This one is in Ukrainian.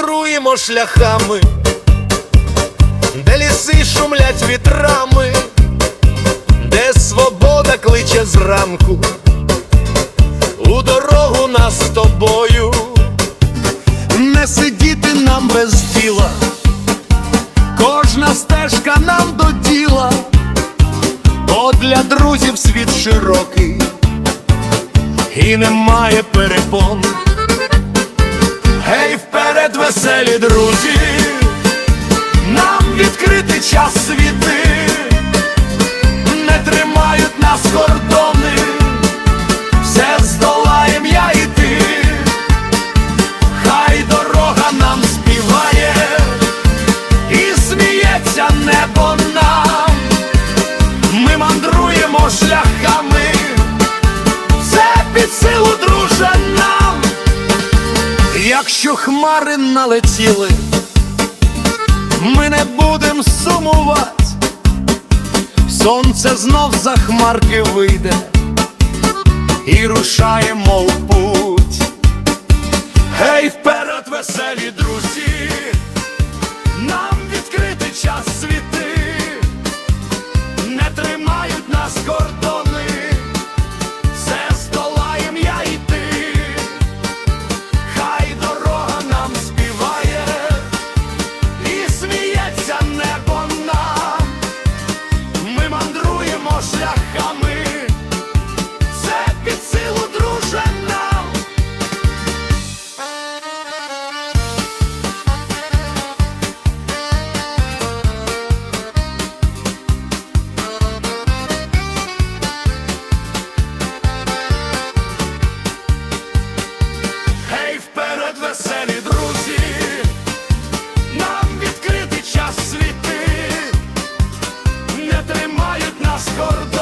мандруємо шляхами, де ліси шумлять вітрами, де свобода кличе зранку, у дорогу нас з тобою, не сидіти нам без діла, кожна стежка нам до діла, бо для друзів світ широкий і немає перепон. Вперед, веселі друзі, нам відкрити час світи, не тримають нас кордони, все здолаєм я і ти, хай дорога нам співає, і сміється небо нам, ми мандруємо шляхами, Якщо хмари налетіли, ми не будем сумувати, сонце знов за хмарки вийде і рушаємо в путь. Гей, вперед, веселі! corto.